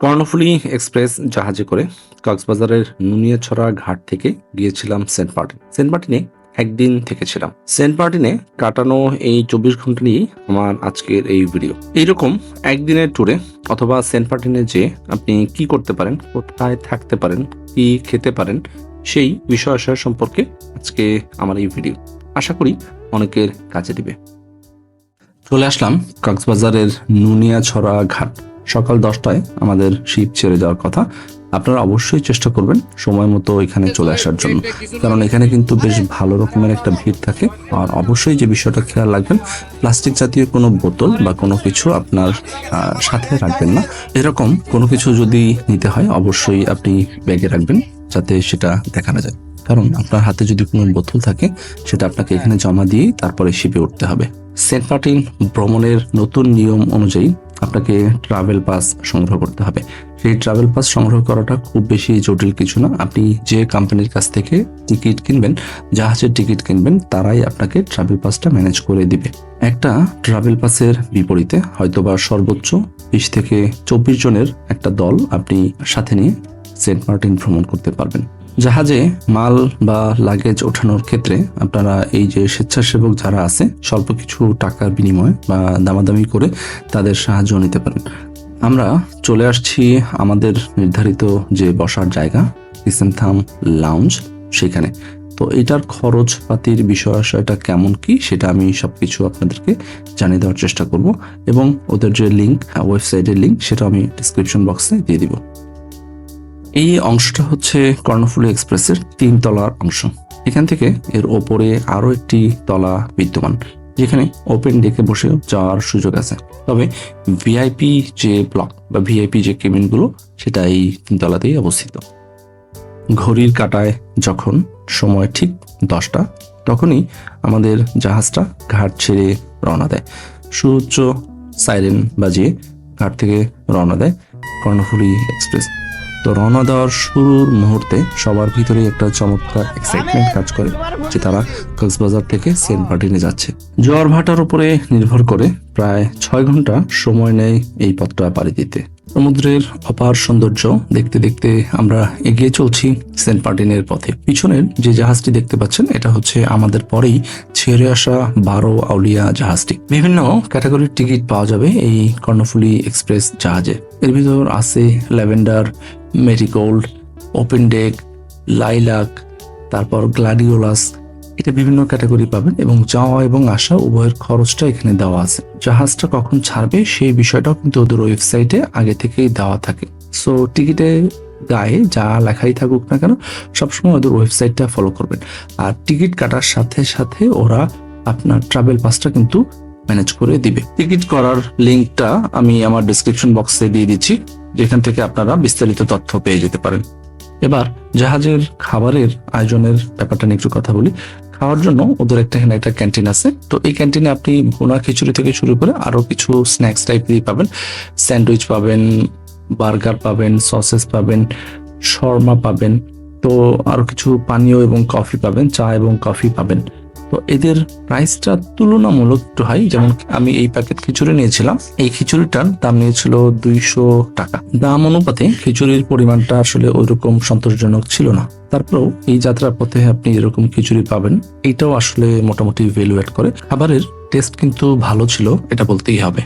Karnaphuli express জাহাজে করে কক্সবাজারের নুনিয়াছড়া ঘাট থেকে গিয়েছিলাম সেন্ট মার্টিন। সেন্ট মার্টিনে একদিন থেকেছিলাম। সেন্ট মার্টিনে কাটানো এই চব্বিশ ঘণ্টা নিয়েই আমার আজকের এই ভিডিও এইরকম একদিনের ট্যুরে অথবা সেন্ট মার্টিনে যে আপনি কি করতে পারেন, কোথায় থাকতে পারেন, কি খেতে পারেন, সেই বিষয় সম্পর্কে আজকে আমার এই ভিডিও আশা করি অনেকের কাজে দিবে। চলে আসলাম কক্সবাজারের নুনিয়াছড়া ঘাট। সকাল দশটায় আমাদের শিপ ছেড়ে যাওয়ার কথা। আপনারা অবশ্যই চেষ্টা করবেন সময় মতো এখানে চলে আসার জন্য। কারণ এখানে কিন্তু বেশ ভালো রকমের একটা ভিড় থাকে। আর অবশ্যই যে বিষয়টা খেয়াল রাখবেন, প্লাস্টিক জাতীয় কোনো বোতল বা কোনো কিছু আপনার সাথে রাখবেন না। এরকম কোনো কিছু যদি নিতে হয়, অবশ্যই আপনি ব্যাগে রাখবেন যাতে সেটা দেখানো যায়। কারণ আপনার হাতে যদি কোনো বোতল থাকে, সেটা আপনাকে এখানে জমা দিয়েই তারপরে শিপে উঠতে হবে। সেন্ট মার্টিন ভ্রমণের নতুন নিয়ম অনুযায়ী আপনাকে ট্রাভেল পাস সংগ্রহ করতে হবে। সেই ট্রাভেল পাস সংগ্রহ করাটা খুব বেশি জটিল কিছু না। আপনি যে কোম্পানির কাছ থেকে টিকিট কিনবেন, জাহাজের টিকিট কিনবেন, তারাই আপনাকে ট্রাভেল পাসটা ম্যানেজ করে দিবে। একটা ট্রাভেল পাসের বিপরীতে হয়তোবা সর্বোচ্চ বিশ থেকে চব্বিশ জনের একটা দল আপনি সাথে নিয়ে সেন্ট মার্টিন ভ্রমণ করতে পারবেন। জাহাজে মাল বা লাগেজ ওঠানোর ক্ষেত্রে আপনারা এই যে স্বেচ্ছাসেবক যারা আছে, স্বল্প কিছু টাকার বিনিময়ে বা দামাদামি করে তাদের সাহায্য নিতে পারেন। আমরা চলে আসছি আমাদের নির্ধারিত যে বসার জায়গা কিসেমথাম লাউঞ্জ সেখানে। তো এটার খরচপাতির বিষয় আশয়টা কেমন কি, সেটা আমি সবকিছু আপনাদেরকে জানিয়ে দেওয়ার চেষ্টা করব এবং ওদের যে লিঙ্ক ওয়েবসাইটের লিঙ্ক সেটা আমি ডিসক্রিপশন বক্সে দিয়ে দিব। এই অংশটা হচ্ছে কর্ণফুলী এক্সপ্রেসের তিন তলার অংশ। এখান থেকে এর ওপরে আরও একটি তলা বিদ্যমান, যেখানে ওপেন ডেকে বসে যাওয়ার সুযোগ আছে। তবে ভিআইপি যে ব্লক বা ভিআইপি যে কেবিনগুলো, সেটা এই তিনতলাতেই অবস্থিত। ঘড়ির কাটায় যখন সময় ঠিক দশটা, তখনই আমাদের জাহাজটা ঘাট ছেড়ে রওনা দেয়। সুউচ্চ সাইরেন বাজিয়ে ঘাট থেকে রওনা দেয় কর্ণফুলী এক্সপ্রেস। তো রওনা দেওয়ার শুরুর মুহূর্তে সবার ভিতরে একটা চমৎকার এক্সাইটমেন্ট কাজ করে, যে তারা কক্সবাজার থেকে সেন্ট মার্টিনে যাচ্ছে। জোয়ার ভাটার উপরে নির্ভর করে প্রায় ছয় ঘণ্টা সময় নেয় এই পথটা পাড়ি দিতে। সমুদ্রের অপার সৌন্দর্য দেখতে দেখতে আমরা এগিয়ে চলছি সেন্ট মার্টিনের পথে। পিছনের যে জাহাজটি দেখতে পাচ্ছেন, এটা হচ্ছে আমাদের পরেই ছেড়ে আসা বারো আউলিয়া জাহাজটি। বিভিন্ন ক্যাটাগরির টিকিট পাওয়া যাবে এই কর্ণফুলী এক্সপ্রেস জাহাজে। এর ভিতর আছে lavender, marigold open deck lilac, তারপর গ্লাডিওলাস এটা বিভিন্ন ক্যাটাগরি পাবেন এবং যাওয়া এবং আসা উভয়ের খরচটা এখানে দেওয়া আছে। জাহাজটা কখন ছাড়বে সেই বিষয়টাও কিন্তু ওদের ওয়েবসাইটে আগে থেকেই দেওয়া থাকে। সো টিকিটে গায়ে যা লেখাই থাকুক না কেন, সবসময় ওদের ওয়েবসাইটটা ফলো করবেন। আর টিকিট কাটার সাথে সাথে ওরা আপনার ট্রাভেল পাসটা কিন্তু ম্যানেজ করে দিবে। টিকিট করার লিঙ্কটা আমি আমার ডিসক্রিপশন বক্সে দিয়ে দিচ্ছি, যেখান থেকে আপনারা বিস্তারিত তথ্য পেয়ে যেতে পারেন। এবার, জাহাজের খাবারের আয়োজনের ব্যাপারটা নিয়ে একটু কথা বলি। খাওয়ার জন্য ওদের একটা এখানে একটা ক্যান্টিন আছে। তো এই ক্যান্টিনে আপনি ভুনা খিচুড়ি থেকে শুরু করে আরও কিছু স্ন্যাক্স টাইপেরই পাবেন। স্যান্ডউইচ পাবেন, বার্গার পাবেন, সসেস পাবেন, শর্মা পাবেন। তো আরও কিছু পানীয় এবং কফি পাবেন, চা এবং কফি পাবেন। তো এদের প্রাইসটা তুলনামূলক একটু হাই যেমন আমি এই প্যাকেট খিচুড়ি নিয়েছিলাম। এই খিচুড়িটার দাম নিয়েছিল দুইশো টাকা। দাম অনুপাতে খিচুড়ির পরিমাণটা আসলে ওইরকম সন্তোষজনক ছিল না। তারপরেও এই যাত্রার পথে আপনি এরকম খিচুড়ি পাবেন, এটাও আসলে মোটামুটি ভ্যালু অ্যাড করে। খাবারের টেস্ট কিন্তু ভালো ছিল, এটা বলতেই হবে।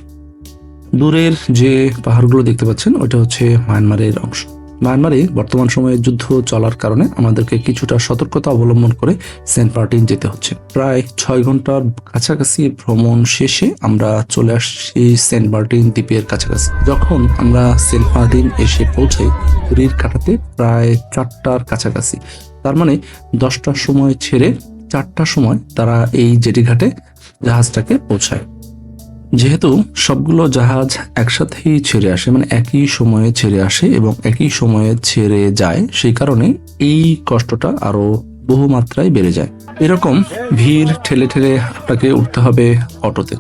দূরের যে পাহাড়গুলো দেখতে পাচ্ছেন ওটা হচ্ছে মায়ানমারের অংশ। মায়ানমারে বর্তমান সময়ে যুদ্ধ চলার কারণে আমাদেরকে কিছুটা সতর্কতা অবলম্বন করে সেন্ট মার্টিন যেতে হচ্ছে। প্রায় ছয় ঘণ্টার কাছাকাছি ভ্রমণ শেষে আমরা চলে আসছি সেন্ট মার্টিন দ্বীপের কাছাকাছি। যখন আমরা সেন্ট মার্টিন এসে পৌঁছাই ঘড়ির কাটাতে প্রায় চারটার কাছাকাছি। তার মানে দশটার সময় ছেড়ে চারটার সময় তারা এই জেটি ঘাটে জাহাজটাকে পৌঁছায়। যেহেতু সবগুলো জাহাজ একসাথেই ছেড়ে আসে মানে একই সময়ে ছেড়ে আসে এবং একই সময়ে ছেড়ে যায়, সেই কারণে এই কষ্টটা আরও বহু মাত্রায় বেড়ে যায়। এরকম ভিড় ঠেলে ঠেলে আপনাকে উঠতে হবে অটোতে।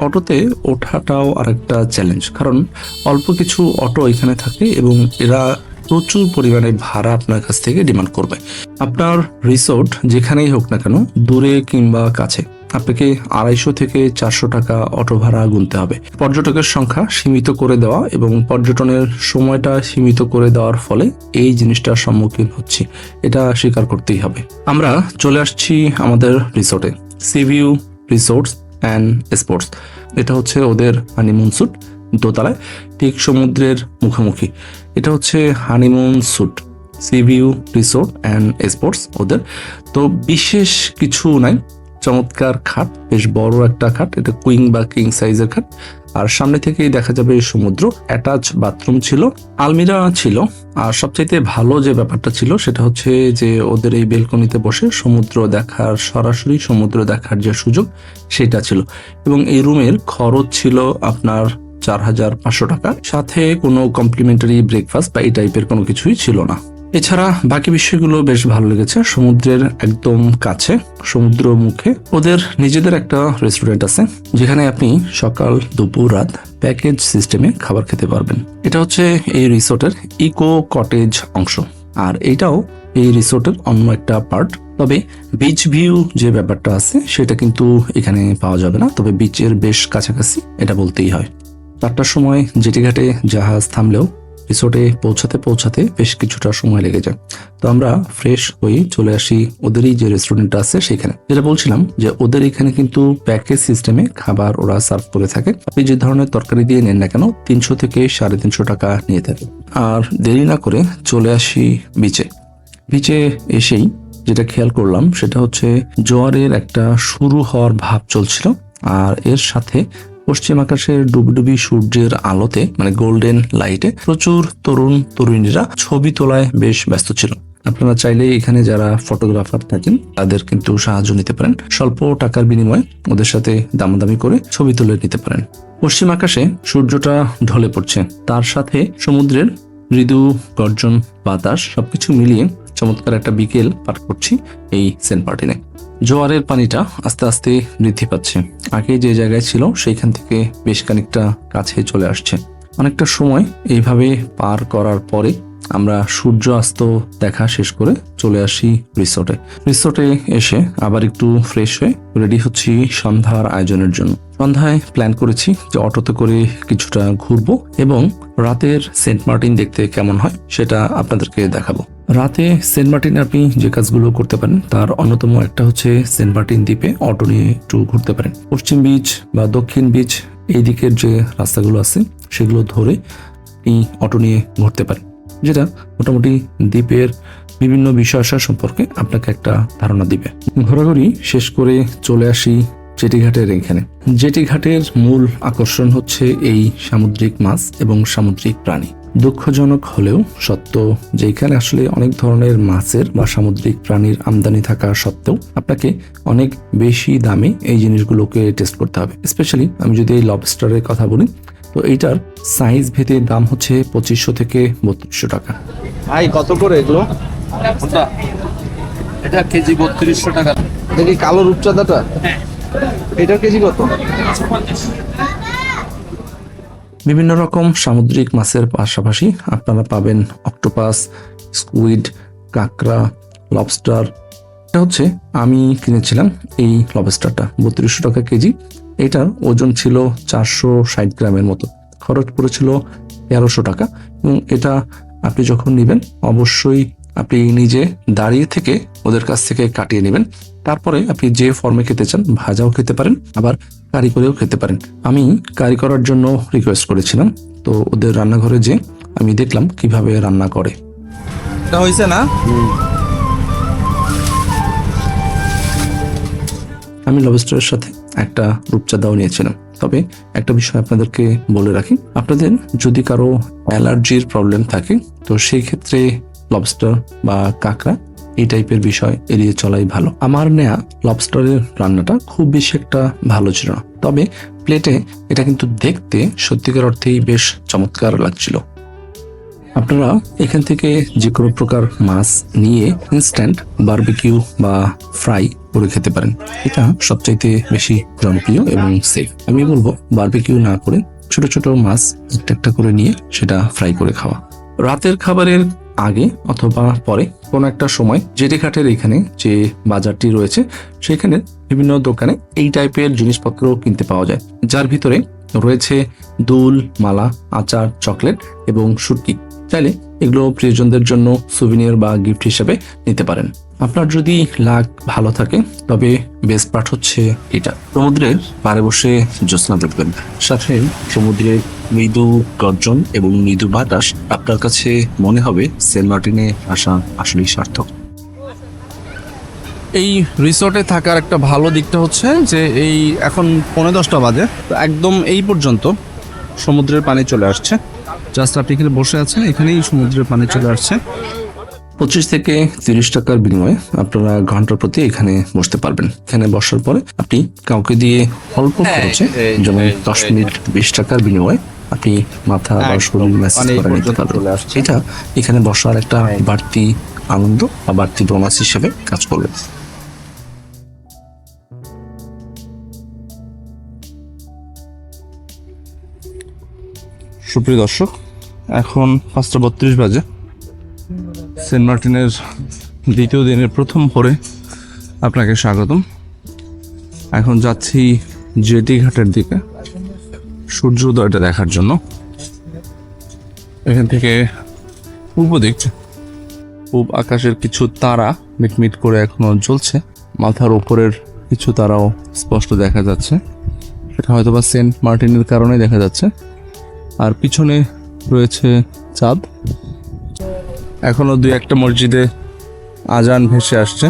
অটোতে ওঠাটাও আরেকটা চ্যালেঞ্জ কারণ অল্প কিছু অটো এখানে থাকে এবং এরা প্রচুর পরিমাণে ভাড়া আপনার কাছ থেকে ডিমান্ড করবে। আপনার রিসোর্ট যেখানেই হোক না কেন, দূরে কিংবা কাছে। আপনাকে আড়াইশো থেকে চারশো টাকা অটো ভাড়া গুনতে হবে। পর্যটকের সংখ্যা সীমিত করে দেওয়া এবং পর্যটনের সময়টা সীমিত করে দেওয়ার ফলে এই জিনিসটার সম্মুখীন হচ্ছি। এটা স্বীকার করতেই হবে। আমরা চলে আসছি আমাদের রিসোর্টে। সিভিউ রিসোর্টস অ্যান্ড স্পোর্টস এটা হচ্ছে ওদের হানিমুন স্যুট দোতলায়, ঠিক সমুদ্রের মুখোমুখি। এটা হচ্ছে honeymoon suite sea view resort and sports ওদের। তো বিশেষ কিছু নাই। চমৎকার খাট, বেশ বড় একটা খাট, এটা কুইং বা কিং সাইজের খাট। আর সামনে থেকেই দেখা যাবে সমুদ্র, অ্যাটাচ বাথরুম ছিল, আলমিরা ছিল। আর সবচাইতে ভালো যে ব্যাপারটা ছিল, সেটা হচ্ছে যে ওদের এই বেলকনিতে বসে সমুদ্র দেখার, সরাসরি সমুদ্র দেখার যে সুযোগ, সেটা ছিল। এবং এই রুমের খরচ ছিল আপনার চার হাজার পাঁচশো টাকা। সাথে কোনো কমপ্লিমেন্টারি ব্রেকফাস্ট বা এই টাইপের কোনো কিছুই ছিল না। এছাড়া বাকি বিষয়গুলো বেশ ভালো লেগেছে। সমুদ্রের একদম কাছে সমুদ্র মুখে ওদের নিজেদের একটা রেস্টুরেন্ট আছে, যেখানে আপনি সকাল, দুপুর, রাত প্যাকেজ সিস্টেমে খাবার খেতে পারবেন। এটা হচ্ছে এই রিসোর্টের ইকো কটেজ অংশ। আর এইটাও এই রিসোর্টের অন্য একটা পার্ট তবে বিচ ভিউ যে ব্যাপারটা আছে, সেটা কিন্তু এখানে পাওয়া যাবে না। তবে বিচের বেশ কাছাকাছি, এটা বলতেই হয়। চারটার সময় জেটি ঘাটে জাহাজ থামলেও রিসোর্টে পৌঁছাতে পৌঁছাতে বেশ কিছুটা সময় লেগে যায়। তো আমরা ফ্রেশ হয়ে চলে আসি ওদেরই যে রেস্টুরেন্টটা আছে সেখানে। যেটা বলছিলাম যে ওদের এখানে কিন্তু প্যাকেজ সিস্টেমে খাবার ওরা সার্ভ করে থাকে। আপনি যে ধরনের তরকারি দিয়ে নেন না কেন, তিনশো থেকে সাড়ে তিনশো টাকা নিয়ে থাকে। আর দেরি না করে চলে আসি বিচে বিচে এসেই যেটা খেয়াল করলাম, সেটা হচ্ছে জোয়ারের একটা শুরু হওয়ার ভাব চলছিল। আর এর সাথে পশ্চিম আকাশের ডুবডুবি সূর্যের আলোতে মানে গোল্ডেন লাইটে প্রচুর তরুণ তরুণীরা ছবি তোলায় বেশ ব্যস্ত ছিল। আপনারা চাইলে এখানে যারা ফটোগ্রাফার থাকেন, তাদের কিন্তু সাহায্য নিতে পারেন। স্বল্প টাকার বিনিময়ে ওদের সাথে দামাদামি করে ছবি তুলে নিতে পারেন। পশ্চিম আকাশে সূর্যটা ঢলে পড়ছে। তার সাথে সমুদ্রের মৃদু গর্জন, বাতাস, সবকিছু মিলিয়ে চমৎকার একটা বিকেল পার করছি এই সেন্ট মার্টিনে। জোয়ারের পানিটা আস্তে আস্তে বৃদ্ধি পাচ্ছে। আগে যে জায়গায় ছিল, সেইখান থেকে বেশ খানিকটা কাছে চলে আসছে। অনেকটা সময় এইভাবে পার করার পরে আমরা সূর্য অস্ত দেখা শেষ করে চলে আসি রিসোর্টে। রিসোর্টে এসে আবার একটু ফ্রেশ হয়ে রেডি হচ্ছি সন্ধ্যার আয়োজনের জন্য। সন্ধ্যায় প্ল্যান করেছি যে অটোতে করে কিছুটা ঘুরবো এবং রাতের সেন্ট মার্টিন দেখতে কেমন হয় সেটা আপনাদেরকে দেখাবো। রাতে সেন্ট মার্টিন আপনি যে কাজগুলো করতে পারেন, তার অন্যতম একটা হচ্ছে সেন্ট মার্টিন দ্বীপে অটো নিয়ে একটু ঘুরতে পারেন। পশ্চিম বিচ বা দক্ষিণ বিচ এই দিকের যে রাস্তাগুলো আছে, সেগুলো ধরে এই অটো নিয়ে ঘুরতে পারেন। যেটা মোটামুটি দ্বীপের বিভিন্ন বিষয় সম্পর্কে আপনাকে একটা ধারণা দিবে। ঘোরাঘুরি শেষ করে চলে আসি জেটি ঘাটের এখানে। জেটি ঘাটের মূল আকর্ষণ হচ্ছে এই সামুদ্রিক মাছ এবং সামুদ্রিক প্রাণী। দুঃখজনক হলেও সত্য যে এখানে আসলে অনেক ধরনের মাছের বা সামুদ্রিক প্রাণীর আমদানি থাকা সত্ত্বেও আপনাকে অনেক বেশি দামে এই জিনিসগুলোকে টেস্ট করতে হবে। স্পেশালি আমি যদি এই লবস্টারের কথা বলি তো এইটার সাইজ ভেদে দাম হচ্ছে পঁচিশশো থেকে বত্রিশশো টাকা। ভাই কত করে এগুলো? এটা কেজি বত্রিশশো টাকা। কি কালো রূপচাঁদাটা এটার কেজি কত? বিভিন্ন রকম সামুদ্রিক মাছের পাশাপাশি আপনারা পাবেন অক্টোপাস স্কুইড কাঁকড়া লবস্টার এটা হচ্ছে আমি কিনেছিলাম এই লবস্টারটা বত্রিশশো টাকা কেজি। এটার ওজন ছিল চারশো ষাট গ্রামের মতো। খরচ পড়েছিল তেরোশো টাকা এবং এটা আপনি যখন নেবেন অবশ্যই আপনি নিজে দাঁড়িয়ে থেকে ওদের কাছ থেকে কাটিয়ে নেবেন। তারপরে আপনি যে ফর্মে খেতে চান ভাজাও খেতে পারেন আবার কারি করেও খেতে পারেন। আমি কারি করার জন্য রিকোয়েস্ট করেছিলাম তো ওদের রান্নাঘরে যে আমি দেখলাম কীভাবে রান্না করে। এটা হয়েছে না? আমি লবস্টারের সাথে একটা রূপচাঁদাও নিয়েছিলাম। তবে একটা বিষয় আপনাদেরকে বলে রাখি। আপনাদের যদি কারও অ্যালার্জির প্রবলেম থাকে, তো সেই ক্ষেত্রে লবস্টার বা কাঁকড়া এই টাইপের বিষয় এড়িয়ে চলাই ভালো। আমার নেয়া লবস্টারের রান্নাটা খুব বেশি একটা ভালো ছিল না। তবে প্লেটে এটা কিন্তু দেখতে সত্যিকার অর্থেই বেশ চমৎকার লাগছিল। আপনারা এখান থেকে যে কোনো প্রকার মাছ নিয়ে ইনস্ট্যান্ট বারবিকিউ বা ফ্রাই করে খেতে পারেন। এটা সবচাইতে বেশি জনপ্রিয় এবং সেফ আমি বলব বারবিকিউ না করে ছোট ছোট মাছ একটা একটা করে নিয়ে সেটা ফ্রাই করে খাওয়া। রাতের খাবারের আগে অথবা পরে কোনো একটা সময় জেটি ঘাটের এখানে যে বাজারটি রয়েছে, সেখানে বিভিন্ন দোকানে এই টাইপের জিনিসপত্র কিনতে পাওয়া যায়। যার ভিতরে রয়েছে দুল, মালা, আচার, চকলেট এবং সুটকি। চাইলে এগুলো প্রিয়জনদের জন্য সুভিনিয়র বা গিফট হিসেবে নিতে পারেন। আপনার যদি লাক ভালো থাকে, তবে বেস্ট পার্ট হচ্ছে এটা। সমুদ্রের পাড়ে বসে জ্যোৎস্না দেখবেন। সাথে সমুদ্রের মৃদু গর্জন এবং মৃদু বাতাস আপনার কাছে মনে হবে সেন্ট মার্টিনে আসা আসলেই সার্থক। এই রিসোর্টে থাকার একটা ভালো দিকটা হচ্ছে যে এই এখন পনেরো দশটা বাজে। একদম এই পর্যন্ত সমুদ্রের পানি চলে আসছে। জাস্ট আপনি এখানে বসে আছেন এখানেই সমুদ্রের পানি চলে আসছে। পঁচিশ থেকে তিরিশ টাকার বিনিময়ে আপনারা ঘণ্টার প্রতি এখানে বসতে পারবেন। এখানে বসার পরে আপনি কাউকে দিয়ে অল্প খরচে যেমন দশ মিনিট বিশ টাকার বিনিময়ে আপনি মাথা বা শরীর ম্যাসেজ করে নিতে পারবেন। চলে আসছে। এটা এখানে বসার একটা বাড়তি আনন্দ বা বাড়তি বোনাস হিসেবে কাজ করবে। সুপ্রিয় দর্শক, এখন পাঁচটা বত্রিশ বাজে। সেন্ট মার্টিনের দ্বিতীয় দিনের প্রথম ভোরে আপনাকে স্বাগতম। এখন যাচ্ছি জেটি ঘাটের দিকে, সূর্য উদয়টা দেখার জন্য। এখান থেকে পূর্ব দিক, পূব আকাশের কিছু তারা মিটমিট করে এখনও জ্বলছে। মাথার ওপরের কিছু তারাও স্পষ্ট দেখা যাচ্ছে। সেটা হয়তো বা সেন্ট মার্টিনের কারণে দেখা যাচ্ছে। আর পিছনে রয়েছে চাঁদ। এখনও দুই একটা মসজিদে আজান ভেসে আসছে।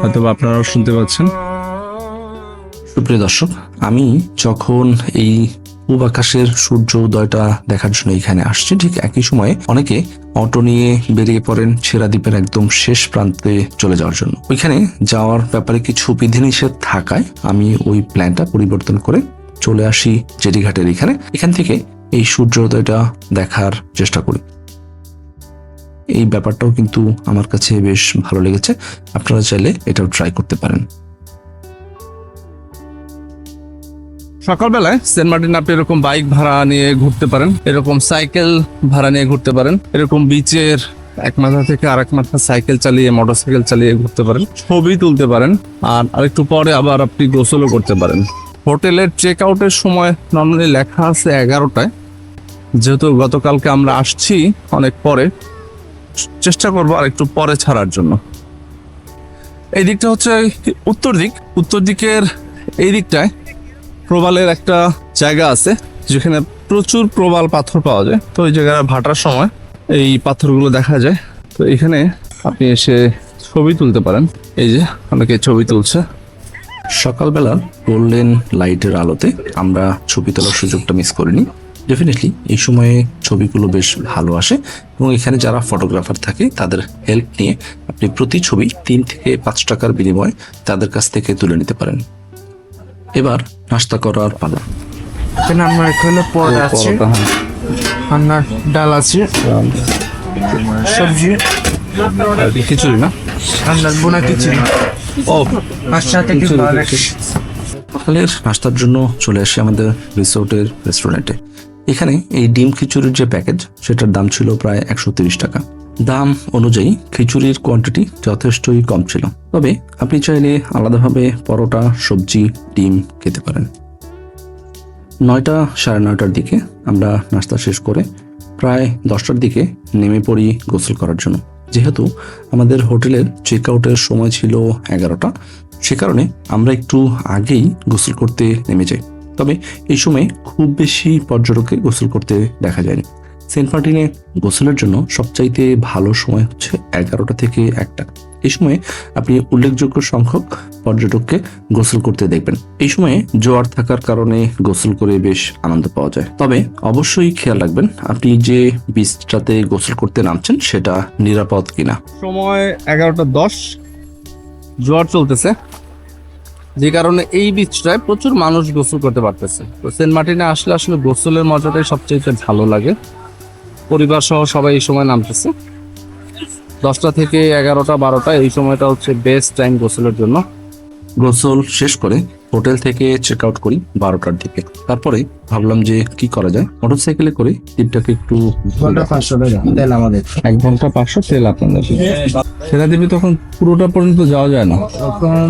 হয়তো আপনারাও শুনতে পাচ্ছেন। সুপ্রিয় দর্শক, আমি যখন এই পূব আকাশের সূর্য উদয়টা দেখার জন্য এখানে আসছি, ঠিক একই সময়ে অনেকে অটো নিয়ে বেরিয়ে পড়েন ছেড়া দ্বীপের একদম শেষ প্রান্তে চলে যাওয়ার জন্য। ওইখানে যাওয়ার ব্যাপারে কিছু বিধিনিষেধ থাকায় আমি ওই প্ল্যানটা পরিবর্তন করে চলে আসি জেডিঘাটের এখানে। এখান থেকে এই সূর্যোদয়টা দেখার চেষ্টা করি। এই ব্যাপারটাও কিন্তু আমার কাছে বেশ ভালো লেগেছে। আপনারা চাইলে এটাও ট্রাই করতে পারেন। সকালবেলায় সেন্ট মার্টিন আপনি এরকম বাইক ভাড়া নিয়ে ঘুরতে পারেন, এরকম সাইকেল ভাড়া নিয়ে ঘুরতে পারেন, এরকম বিচের এক মাথা থেকে আরেক মাথা সাইকেল চালিয়ে মোটর সাইকেল চালিয়ে ঘুরতে পারেন, ছবি তুলতে পারেন, আর আরেকটু পরে আবার আপনি গোসলও করতে পারেন। হোটেলের চেক আউটের সময় নর্মালি লেখা আছে এগারোটায়। যেহেতু গতকালকে আমরা আসছি অনেক পরে, চেষ্টা করব আর একটু পরে ছাড়ার জন্য। এই দিকটা হচ্ছে উত্তর দিক। উত্তর দিকের এই দিকটায় প্রবালের একটা জায়গা আছে, যেখানে প্রচুর প্রবাল পাথর পাওয়া যায়। তো ওই জায়গায় ভাটার সময় এই পাথরগুলো দেখা যায়। তো এখানে আপনি এসে ছবি তুলতে পারেন। এই যে অনেকে ছবি তুলছে। সকালবেলার গোল্ডেন লাইটের আলোতে আমরা ছবি তোলার সুযোগটা মিস করিনি। ডেফিনেটলি এই সময়ে ছবিগুলো বেশ ভালো আসে এবং এখানে যারা ফটোগ্রাফার থাকে তাদের হেল্প নিয়ে আপনি প্রতি ছবি তিন থেকে পাঁচ টাকার বিনিময়ে তাদের কাছ থেকে তুলে নিতে পারেন। এবার নাস্তা করার পালা। এখানে আমরা এখানে পরোটা আছে। হ্যাঁ। রান্নার ডাল আছে। সবজি। খিচুড়ি না? রান্নার বোনা খিচুড়ি ও আর সাথে কি খিচুড়ি, ভালো খিচুড়ি। সকালের নাস্তার জন্য চলে আসি আমাদের রিসোর্টের রেস্টুরেন্টে। এখানে এই ডিম খিচুড়ির যে প্যাকেজ সেটার দাম ছিল প্রায় একশো তিরিশ টাকা। দাম অনুযায়ী খিচুড়ির কোয়ান্টিটি যথেষ্টই কম ছিল। তবে আপনি চাইলে আলাদাভাবে পরোটা সবজি ডিম খেতে পারেন। নয়টা সাড়ে নয়টার দিকে আমরা নাস্তা শেষ করে প্রায় দশটার দিকে নেমে পড়ি গোসল করার জন্য। যেহেতু আমাদের হোটেলের চেক আউটের সময় ছিল এগারোটা, সে কারণে আমরা একটু আগেই গোসল করতে নেমে যাই। তবে এই সময় খুব বেশি পর্যটককে গোসল করতে দেখা যায়নি। সেন্ট মার্টিনে গোসলের জন্য সবচাইতে ভালো সময় হচ্ছে এগারোটা থেকে একটা। এই সময়ে আপনি উল্লেখযোগ্য সংখ্যক পর্যটককে গোসল করতে দেখবেন। এই সময়ে জোয়ার থাকার কারণে গোসল করে বেশ আনন্দ পাওয়া যায়। তবে অবশ্যই খেয়াল রাখবেন, আপনি যে বীজটাতে গোসল করতে নামছেন সেটা নিরাপদ কিনা। সময় এগারোটা দশ, জোয়ার চলতেছে। যে কারণে এই বিচটায় প্রচুর মানুষ গোসল করতে পারতেছে। তো সেন্ট মার্টিনে আসলে আসলে গোসলের মজাটাই সবচেয়ে ভালো লাগে। পরিবার সহ সবাই এই সময় নামতেছে। দশটা থেকে এগারোটা বারোটা এই সময়টা হচ্ছে বেস্ট টাইম গোসলের জন্য। গোসল শেষ করে হোটেল থেকে চেক আউট করি বারোটার দিকে। তারপরে ভাবলাম যে কি করা যায়? মোটরসাইকেলে করে দ্বীপটাকে একটু ঘণ্টা পাঁচশো তেল আমাদের। এক ঘণ্টা পাঁচশো তেল আপনাদের। সেটা দিবি তখন পুরোটা পর্যন্ত যাওয়া যায় না। তখন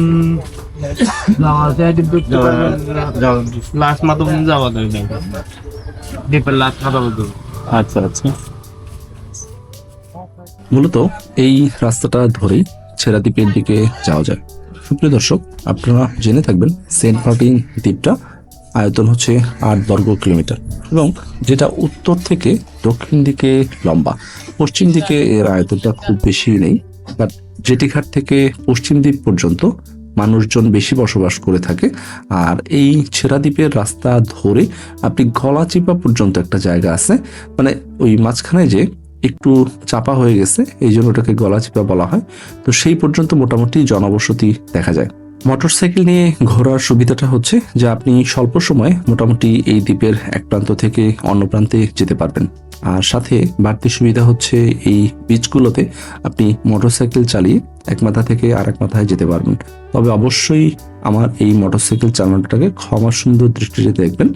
লাস্ট মাথা যাওয়া যায় আচ্ছা আচ্ছা। মূলত এই রাস্তাটা ধরেই ছেড়া দ্বীপের দিকে যাওয়া যায়। সুপ্রিয় দর্শক, আপনারা জেনে থাকবেন সেন্ট মার্টিন দ্বীপটা আয়তন হচ্ছে আট বর্গ কিলোমিটার এবং যেটা উত্তর থেকে দক্ষিণ দিকে লম্বা। পশ্চিম দিকে এর আয়তনটা খুব বেশি নেই বাট জেটিঘাট থেকে পশ্চিম দ্বীপ পর্যন্ত মানুষজন বেশি বসবাস করে থাকে। আর এই ছেড়া দ্বীপের রাস্তা ধরে আপনি গলাচিপা পর্যন্ত একটা জায়গা আছে মানে ওই মাঝখানে যে একটু চাপা হয়ে গেছে এই জন্য ওটাকে গলাচিপা বলা হয়। তো সেই পর্যন্ত মোটামুটি জনবসতি দেখা যায়। মোটরসাইকেল নিয়ে ঘোরার সুবিধাটা হচ্ছে যে আপনি স্বল্প সময়ে মোটামুটি এই দ্বীপের এক প্রান্ত থেকে অন্য প্রান্তে যেতে পারবেন। আর সাথে বাড়তি সুবিধা হচ্ছে এই বিচগুলোতে আপনি মোটরসাইকেল চালিয়ে এক মাথা থেকে আর এক মাথায় যেতে পারবেন। তবে অবশ্যই আমার এই মোটরসাইকেল চালানোটাকে ক্ষমা সুন্দর দৃষ্টিতে দেখবেন।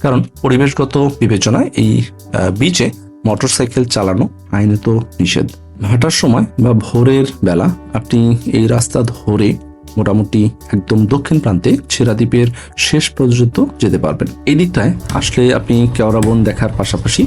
কারণ পরিবেশগত বিবেচনায় এই বিচে মোটরসাইকেল চালানো আইনত নিষেধ। ভাটার সময় বা ভোরের বেলা আপনি এই রাস্তা ধরে মোটামুটি একদম দক্ষিণ প্রান্তে ছেড়া দ্বীপের শেষ পর্যন্ত যেতে পারবেন। এই দিকটায় আসলে আপনি কেওড়া বন দেখার পাশাপাশি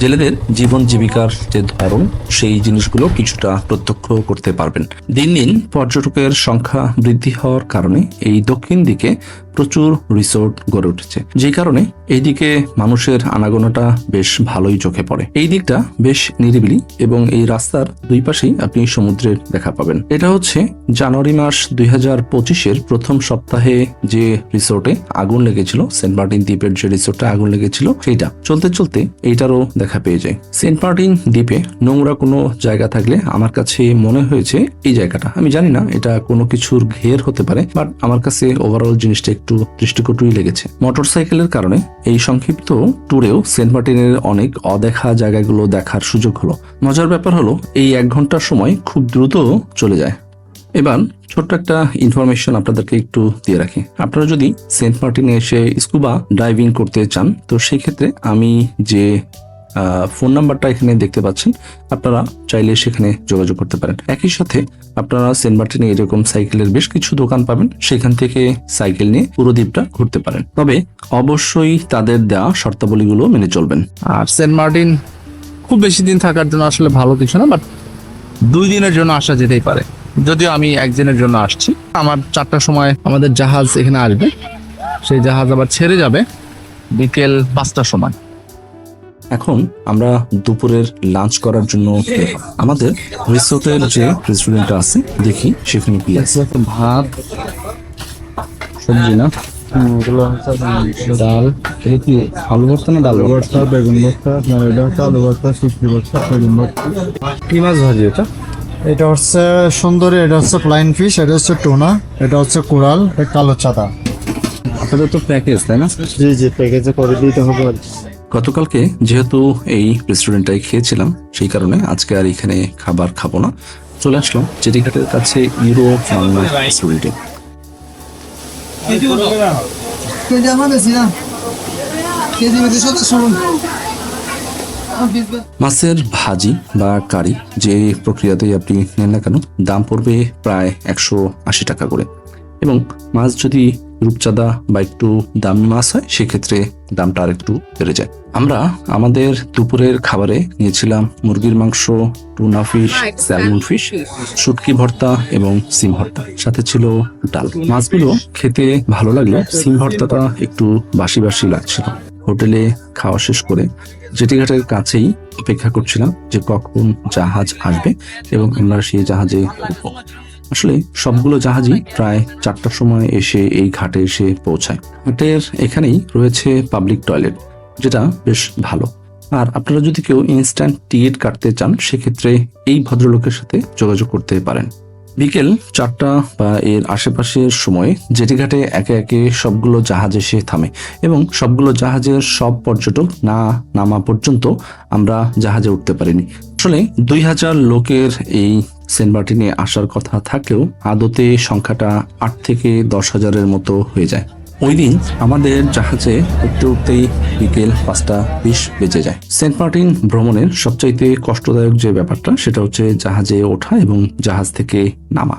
জেলেদের জীবন জীবিকার যে ধরন, সেই জিনিসগুলো কিছুটা প্রত্যক্ষ করতে পারবেন। দিন দিন পর্যটকের সংখ্যা বৃদ্ধি হওয়ার কারণে এই দক্ষিণ দিকে প্রচুর রিসোর্ট গড়ে উঠেছে। যে কারণে এই দিকে মানুষের আনাগোনাটা বেশ ভালোই চোখে পড়ে। এই দিকটা বেশ নিরিবিলি এবং এই রাস্তার দুই পাশেই আপনি সমুদ্রের দেখা পাবেন। এটা হচ্ছে জানুয়ারি মাস দুই হাজার পঁচিশের প্রথম সপ্তাহে যে রিসোর্টে আগুন লেগেছিল, সেন্ট মার্টিন দ্বীপের যে রিসোর্টে আগুন লেগেছিল, সেইটা। চলতে চলতে এইটারও দেখা পেয়ে যায়। সেন্ট মার্টিন দ্বীপে নোংরা কোনো জায়গা থাকলে আমার কাছে মনে হয়েছে এই জায়গাটা। আমি জানি না এটা কোনো কিছুর ঘের হতে পারে, বাট আমার কাছে ওভারঅল জিনিসটা একটু দৃষ্টিকটুই লেগেছে। মোটরসাইকেলের কারণে এই সংক্ষিপ্ত ট্যুরেও সেন্ট মার্টিনের অনেক অদেখা জায়গাগুলো দেখার সুযোগ হলো। মজার ব্যাপার হলো, এই এক ঘণ্টার সময় খুব দ্রুত চলে যায়। এবার ছোট্ট একটা ইনফরমেশন আপনাদেরকে একটু দিয়ে রাখি। আপনারা যদি সেন্ট মার্টিনে এসে স্কুবা ডাইভিং করতে চান, তো সেই ক্ষেত্রে আমি যে ফোন নাম্বারটা এখানে দেখতে পাচ্ছেন। আপনারা চাইলে সেখানে যোগাযোগ করতে পারেন। একই সাথে আপনারা সেন্ট মার্টিনে এরকম সাইকেলের বেশ কিছু দোকান পাবেন। সেখান থেকে সাইকেল নিয়ে পুরো দ্বীপটা ঘুরতে পারেন। তবে অবশ্যই তাদের দেওয়া শর্তাবলীগুলো মেনে চলবেন। আর সেন্ট মার্টিন খুব বেশি দিন থাকার জন্য আসলে ভালো কিছু না, বাট দুই দিনের জন্য আসা যেতেই পারে। যদিও আমি একদিনের জন্য আসছি। আমার চারটার সময় আমাদের জাহাজ এখানে আসবে। সেই জাহাজ আবার ছেড়ে যাবে বিকেল পাঁচটার সময়। এখন আমরা দুপুরের লাঞ্চ করার জন্য আমাদের রিসোর্টের যে রেস্টুরেন্ট আছে দেখি সেখানে কি আছে। ভাত সবজি না? ডাল। এটা কি আলু ভর্তা না ডাল ভর্তা? বেগুন ভর্তা আপনার এটা হচ্ছে আলু ভর্তা বেগুন ভর্তা। কি মাছ ভাজি এটা? এটা হচ্ছে সুন্দরী এটা হচ্ছে ফিশ এটা হচ্ছে টোনা এটা হচ্ছে কোরাল কালো চাঁদা। আপনাদের তো প্যাকেজ তাই না? জি জি প্যাকেজে করে দিতে হবে আর কি। গতকালকে যেহেতু এই রেস্টুরেন্টটায় খেয়েছিলাম, সেই কারণে আজকে আর এখানে খাবার খাব না। চলে আসলাম চেটিঘাটের কাছে ইউরো রেস্টুরেন্টে মাছের ভাজি বা কারি যে প্রক্রিয়াতেই আপনি নেন না কেন, দাম পড়বে প্রায় একশো আশি টাকা করে। এবং মাছ যদি রূপচাঁদা বা একটু দামি মাছ হয় সেক্ষেত্রে দামটা আর একটু বেড়ে যায়। আমরা আমাদের দুপুরের খাবারে নিয়েছিলাম মুরগির মাংস টুনা ফিশ স্যালমন ফিশ শুটকি ভর্তা এবং সিম ভর্তা। সাথে ছিল ডাল। মাছগুলো খেতে ভালো লাগল সিম ভর্তাটা একটু বাসি বাসি লাগছিল। হোটেলে খাওয়া শেষ করে জেটিঘাটের কাছেই অপেক্ষা করছিলাম যে কখন জাহাজ আসবে এবং আমরা সেই জাহাজে উঠবো। আসলে সবগুলো জাহাজই প্রায় চারটার সময় এসে এই ঘাটে এসে পৌঁছায়। ঘাটের এখানেই রয়েছে পাবলিক টয়লেট যেটা বেশ ভালো। আর আপনারা যদি কেউ ইনস্ট্যান্ট টিকিট কাটতে চান, সেক্ষেত্রে এই ভদ্রলোকের সাথে যোগাযোগ করতে পারেন। বিকেল চারটা বা এর আশেপাশের সময়ে জেটিঘাটে একে একে সবগুলো জাহাজ এসে থামে এবং সবগুলো জাহাজের সব পর্যটক না নামা পর্যন্ত আমরা জাহাজে উঠতে পারিনি। আসলে দুই হাজার লোকের এই সেন্ট মার্টিনে আসার কথা থাকলেও আদতে সংখ্যাটা আট থেকে দশ হাজারের মতো হয়ে যায়। ওই দিন আমাদের জাহাজে উঠতে উঠতেই বিকেল পাঁচটা বিশ বেজে যায়। সেন্ট মার্টিন ভ্রমণের সবচাইতে কষ্টদায়ক যে ব্যাপারটা, সেটা হচ্ছে জাহাজে ওঠা এবং জাহাজ থেকে নামা।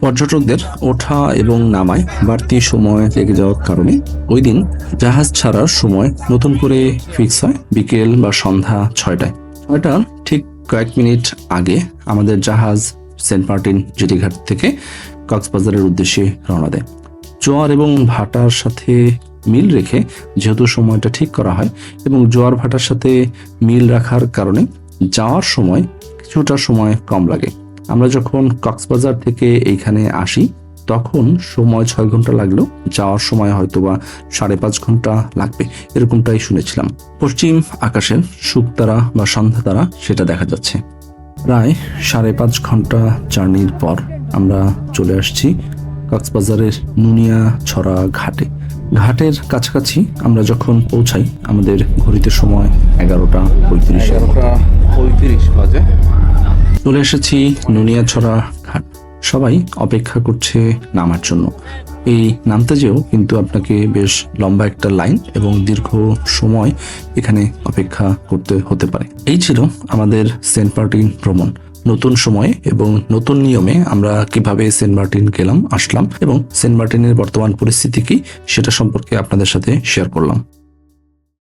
পর্যটকদের ওঠা এবং নামায় বাড়তি সময় লেগে যাওয়ার কারণে ওই দিন জাহাজ ছাড়ার সময় নতুন করে ফিক্স হয় বিকেল বা সন্ধ্যা ছয়টায়। ছয়টা ঠিক কয়েক মিনিট আগে আমাদের জাহাজ সেন্ট মার্টিন জেটিঘাট থেকে কক্সবাজারের উদ্দেশ্যে রওনা দেয়। জোয়ার এবং ভাটার সাথে মিল রেখে যেহেতু সময়টা ঠিক করা হয় এবং জোয়ার ভাটার সাথে মিল রাখার কারণে যাওয়ার সময় কিছুটা সময় কম লাগে। আমরা যখন কক্সবাজার থেকে এইখানে আসি তখন সময় ছয় ঘণ্টা লাগলেও যাওয়ার সময় হয়তো বা সাড়ে পাঁচ ঘণ্টা লাগবে এরকমটাই শুনেছিলাম। পশ্চিম আকাশের শুকতারা বা সন্ধ্যা তারা সেটা দেখা যাচ্ছে। প্রায় সাড়ে পাঁচ ঘণ্টা জার্নির পর আমরা চলে আসছি কক্সবাজারের নুনিয়া ছড়া ঘাটে। ঘাটের কাছাকাছি আমরা যখন পৌঁছাই আমাদের ঘড়িতে সময় এগারোটা পঁয়ত্রিশ। এগারোটা পঁয়ত্রিশ বাজে। চলে এসেছি নুনিয়াছড়া সবাই অপেক্ষা করছে নামার জন্য। এই নামতে যেও কিন্তু আপনাকে বেশ লম্বা একটা লাইন এবং দীর্ঘ সময় এখানে অপেক্ষা করতে হতে পারে। এই ছিল আমাদের সেন্ট মার্টিন ভ্রমণ। নতুন সময়ে এবং নতুন নিয়মে আমরা কীভাবে সেন্ট মার্টিন গেলাম, আসলাম এবং সেন্ট মার্টিনের বর্তমান পরিস্থিতি কি সেটা সম্পর্কে আপনাদের সাথে শেয়ার করলাম।